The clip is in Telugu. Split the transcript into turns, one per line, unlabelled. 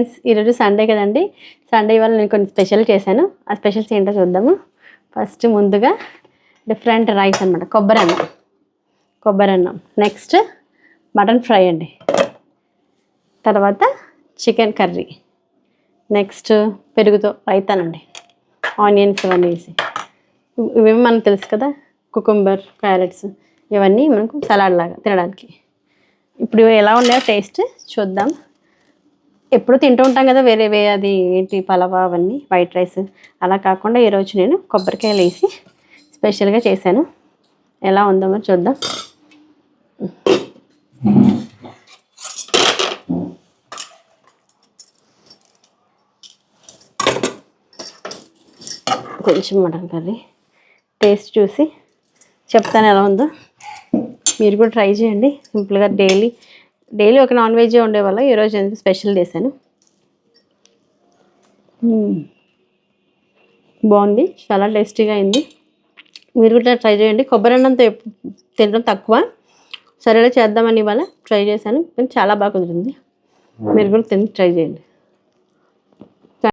ఫ్రెండ్స్ ఈరోజు సండే కదండి. సండే ఇవాళ నేను కొన్ని స్పెషల్ చేశాను. ఆ స్పెషల్స్ ఏంటో చూద్దాము. ఫస్ట్ ముందుగా డిఫరెంట్ రైస్ అనమాట కొబ్బరి అన్నం. కొబ్బరి అన్నం. నెక్స్ట్ మటన్ ఫ్రై అండి. తర్వాత చికెన్ కర్రీ నెక్స్ట్ పెరుగుతో రైతానండి ఆనియన్స్ ఇవన్నీ వేసి. ఇవి- ఇవేమి మనకు తెలుసు కదా? కుకుంబర్ క్యారెట్స్ ఇవన్నీ మనకు సలాడ్ లాగా తినడానికి. ఇప్పుడు ఇవి ఎలా ఉన్నాయో టేస్ట్ చూద్దాం. ఎప్పుడు తింటూ ఉంటాం కదా వేరే వే అది ఏంటి పలవా అవన్నీ వైట్ రైస్. అలా కాకుండా ఈరోజు నేను కొబ్బరికాయలు వేసి స్పెషల్గా చేశాను. ఎలా ఉందో మరి చూద్దాం. కొంచెం మటన్ కర్రీ టేస్ట్ చూసి చెప్తాను ఎలా ఉందో. మీరు కూడా ట్రై చేయండి. సింపుల్గా డైలీ డైలీ ఒక నాన్ వెజ్ ఉండేవాళ్ళ ఈరోజు ఎందుకు స్పెషల్ చేశాను. బాగుంది చాలా టేస్టీగా అయింది. మీరు కూడా ట్రై చేయండి. కొబ్బరి అన్నంతో తినడం తక్కువ. సరేలా చేద్దామని ఇవాళ ట్రై చేశాను. కానీ చాలా బాగా కుదిరింది. మీరు కూడా తిని ట్రై చేయండి.